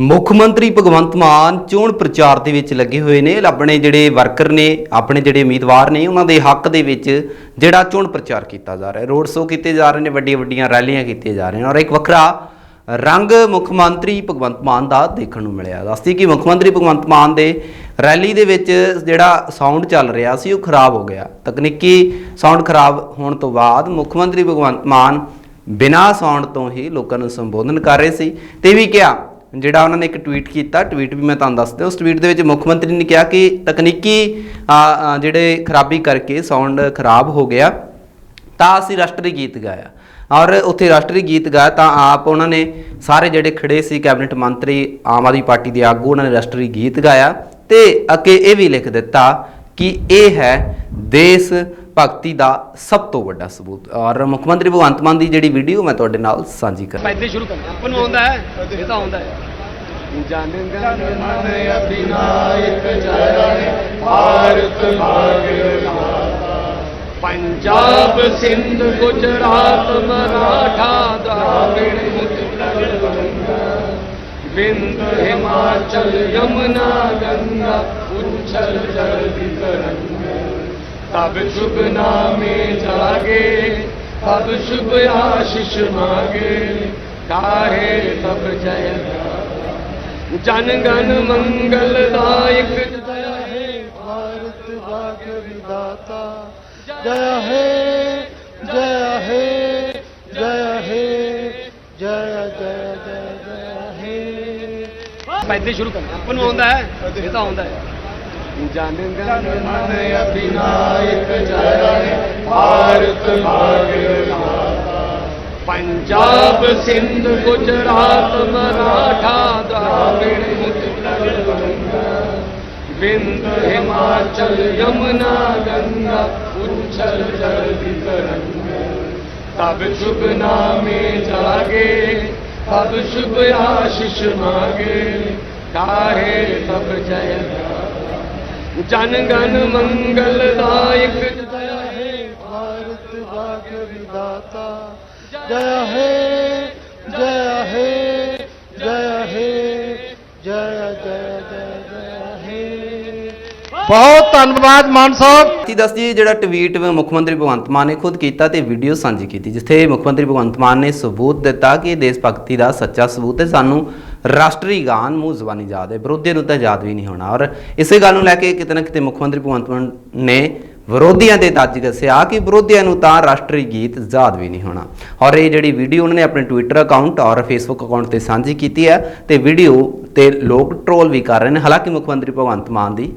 ਮੁੱਖ ਮੰਤਰੀ ਭਗਵੰਤ ਮਾਨ ਚੋਣ ਪ੍ਰਚਾਰ ਦੇ ਵਿੱਚ ਲੱਗੇ ਹੋਏ ਨੇ। ਆਪਣੇ ਜਿਹੜੇ ਵਰਕਰ ਨੇ, ਆਪਣੇ ਜਿਹੜੇ ਉਮੀਦਵਾਰ ਨੇ, ਉਹਨਾਂ ਦੇ ਹੱਕ ਦੇ ਵਿੱਚ ਜਿਹੜਾ ਚੋਣ ਪ੍ਰਚਾਰ ਕੀਤਾ ਜਾ ਰਿਹਾ। ਰੋਡ ਸ਼ੋਅ ਕੀਤੇ ਜਾ ਰਹੇ ਨੇ ਵੱਡੀਆਂ ਵੱਡੀਆਂ ਰੈਲੀਆਂ ਕੀਤੀਆਂ ਜਾ ਰਹੀਆਂ ਔਰ ਇੱਕ ਵੱਖਰਾ ਰੰਗ ਮੁੱਖ ਮੰਤਰੀ ਭਗਵੰਤ ਮਾਨ ਦਾ ਦੇਖਣ ਨੂੰ ਮਿਲਿਆ। ਦੱਸਦੀ ਕਿ ਮੁੱਖ ਮੰਤਰੀ ਭਗਵੰਤ ਮਾਨ ਦੇ ਰੈਲੀ ਦੇ ਵਿੱਚ ਜਿਹੜਾ ਸਾਊਂਡ ਚੱਲ ਰਿਹਾ ਸੀ, ਉਹ ਖਰਾਬ ਹੋ ਗਿਆ। ਤਕਨੀਕੀ ਸਾਊਂਡ ਖਰਾਬ ਹੋਣ ਤੋਂ ਬਾਅਦ ਮੁੱਖ ਮੰਤਰੀ ਭਗਵੰਤ ਮਾਨ ਬਿਨਾਂ ਸਾਊਂਡ ਤੋਂ ਹੀ ਲੋਕਾਂ ਨੂੰ ਸੰਬੋਧਨ ਕਰ ਰਹੇ ਸੀ। ਤੇ ਵੀ ਕਿਹਾ ਜਿਹੜਾ ਉਹਨਾਂ ਨੇ ਇੱਕ ਟਵੀਟ ਕੀਤਾ ਟਵੀਟ ਵੀ ਮੈਂ ਤੁਹਾਨੂੰ ਦੱਸ ਉਸ ਟਵੀਟ ਦੇ ਵਿੱਚ ਮੁੱਖ ਮੰਤਰੀ ਨੇ ਕਿਹਾ ਕਿ ਤਕਨੀਕੀ ਜਿਹੜੇ ਖਰਾਬੀ ਕਰਕੇ ਸਾਊਂਡ ਖਰਾਬ ਹੋ ਗਿਆ, ਤਾਂ ਅਸੀਂ ਰਾਸ਼ਟਰੀ ਗੀਤ ਗਾਇਆ। ਔਰ ਉੱਥੇ ਰਾਸ਼ਟਰੀ ਗੀਤ ਗਾਇਆ ਤਾਂ ਆਪ ਉਹਨਾਂ ਨੇ ਸਾਰੇ ਜਿਹੜੇ ਖੜੇ ਸੀ ਕੈਬਨਿਟ ਮੰਤਰੀ ਆਮ ਆਦਮੀ ਪਾਰਟੀ ਦੇ ਆਗੂ, ਉਹਨਾਂ ਨੇ ਰਾਸ਼ਟਰੀ ਗੀਤ ਗਾਇਆ ਤੇ ਅੱਗੇ ਇਹ ਵੀ ਲਿਖ ਦਿੱਤਾ ਕਿ ਇਹ ਹੈ ਦੇਸ਼ ਭਗਤੀ ਦਾ ਸਭ ਤੋਂ ਵੱਡਾ ਸਬੂਤ। ਔਰ ਮੁੱਖ ਮੰਤਰੀ ਭਗਵੰਤ ਮਾਨ ਦੀ ਜਿਹੜੀ ਵੀਡੀਓ ਮੈਂ ਤੁਹਾਡੇ ਨਾਲ ਸਾਂਝੀ ਕਰ ਪੈਦੇ ਸ਼ੁਰੂ ਕਰਨਾ ਆਪਾਂ ਨੂੰ ਆਉਂਦਾ ਹੈ ਇਹ ਤਾਂ ਆਉਂਦਾ ਹੈ। ਜਨ ਗਨ ਮਨ ਅਭਿਨਾਇਕ ਜੈ ਭਾਰਤ ਭਾਗਿ ਪੰਜਾਬ ਸਿੰਧ ਗੁਜਰਾਤ ਮਰਾਠਾ ਦਰਾਵਿੜ ਬਿੰਦ ਹਿਮਾਚਲ ਯਮੁਨਾ ਗੰਗਾ। ਉਛਲ ਜਲ ਤਰੰਗਾ तब शुभ नामे जागे तब शुभ आशीष मांगे काहे तब जय जन गण मंगल दायक जय हे भारत भाग्य विधाता जय हे जय हे जय हे जय जय जय जय हे ਪੈਦੇ ਸ਼ੁਰੂ ਕਰਨਾ ਆਪਾਂ ਨੂੰ ਆਉਂਦਾ ਹੈ ਇਹ ਤਾਂ ਆਉਂਦਾ ਹੈ ਜਨ ਗਨ ਪੰਜਾਬ ਸਿੰਧ ਗੁਜਰਾਤ ਮਰਾਠਾ ਦਰਾਵਿੜ ਬਿੰਦ ਹਿਮਾਚਲ ਯਮਨਾ ਗੰਗਾ ਉਛਲ ਜਲ ਦੀ ਤਰੰਗ। ਤਬ ਸ਼ੁਭ ਨਾਮੇ ਜਾਗੇ, ਤਬ ਸ਼ੁਭ ਆਸ਼ਿਸ਼ ਮਾਗੇ ਕਾਹੇ ਸਭ ਜੈ ਜਨ ਗਨ ਮੰਗਲ ਦਾਇਕ। ਜਇਆ ਹੈ ਭਾਰਤ ਭਾਗ ਵਿਦਾਤਾ ਜਇਆ ਹੈ ਜਇਆ ਹੈ ਜਇਆ ਹੈ ਜਇਆ ਜਇਆ ਜਇਆ ਹੈ। ਬਹੁਤ ਧੰਨਵਾਦ ਮਾਨ ਸਾਹਿਬ। ਕੀ ਦੱਸਦੀ ਜਿਹੜਾ ਟਵੀਟ ਮੁੱਖ ਮੰਤਰੀ ਭਗਵੰਤ ਮਾਨ ਨੇ ਖੁਦ ਕੀਤਾ ਤੇ ਵੀਡੀਓ ਸਾਂਝੀ ਕੀਤੀ ਜਿੱਥੇ ਮੁੱਖ ਮੰਤਰੀ ਭਗਵੰਤ ਮਾਨ ਨੇ ਸਬੂਤ ਦਿੱਤਾ ਕਿ ਦੇਸ਼ ਭਗਤੀ ਦਾ ਸੱਚਾ ਸਬੂਤ ਹੈ। ਸਾਨੂੰ ਰਾਸ਼ਟਰੀ ਗਾਨ ਮੂੰਹ ਜ਼ਬਾਨੀ ਯਾਦ ਹੈ, ਵਿਰੋਧੀਆਂ ਨੂੰ ਤਾਂ ਯਾਦ ਵੀ ਨਹੀਂ ਹੋਣਾ। ਔਰ ਇਸੇ ਗੱਲ ਨੂੰ ਲੈ ਕੇ ਕਿਤੇ ਨਾ ਕਿਤੇ ਮੁੱਖ ਮੰਤਰੀ ਭਗਵੰਤ ਮਾਨ ਨੇ ਵਿਰੋਧੀਆਂ ਦੇ ਤੱਜ ਦੱਸਿਆ ਕਿ ਵਿਰੋਧੀਆਂ ਨੂੰ ਤਾਂ ਰਾਸ਼ਟਰੀ ਗੀਤ ਯਾਦ ਵੀ ਨਹੀਂ ਹੋਣਾ। ਔਰ ਇਹ ਜਿਹੜੀ ਵੀਡੀਓ ਉਹਨਾਂ ਨੇ ਆਪਣੇ ਟਵਿੱਟਰ ਅਕਾਊਂਟ ਔਰ ਫੇਸਬੁੱਕ ਅਕਾਊਂਟ ਤੇ ਸਾਂਝੀ ਕੀਤੀ ਹੈ, ਤੇ ਵੀਡੀਓ ਤੇ ਲੋਕ ਟ੍ਰੋਲ ਵੀ ਕਰ ਰਹੇ ਨੇ। ਹਾਲਾਂਕਿ ਮੁੱਖ ਮੰਤਰੀ ਭਗਵੰਤ ਮਾਨ ਦੀ